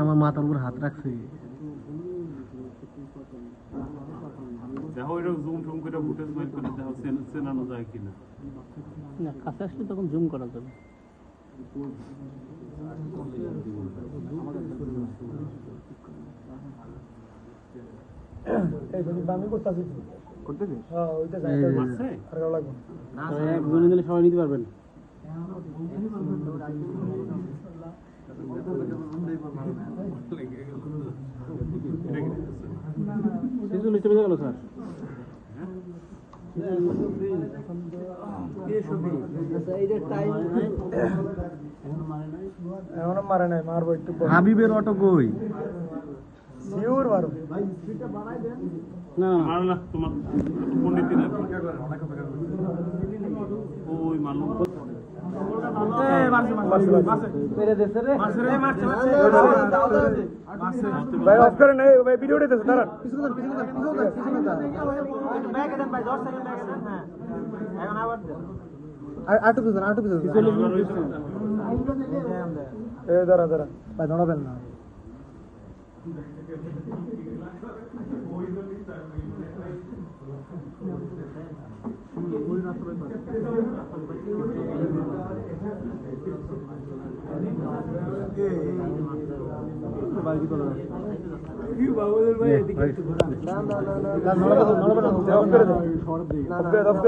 আমার মাথার উপর হাত রাখছে। দেখো এটা জুম টুম করে দেখো চেনানো যায় কিনা? না কাছে আসলে তখন জুম করা যাবে। এই যে, মারছে তো সবাই নিতে পারবেন। ছেচল্লিশ বেজে গেল স্যার? এখনও মারে নাই মারবো একটু হাবিবের অটো কই? শিওর মারো। না। না তোমার ওই মালুম ভাই অফ করে নাই ভাই ভিডিও দিতেছে দাঁড়ান। আটু পিছন আটু পিছন এ দাঁড়া দাঁড়া। ভাই দাঁড়াবেন না। দাও অফ করে দাও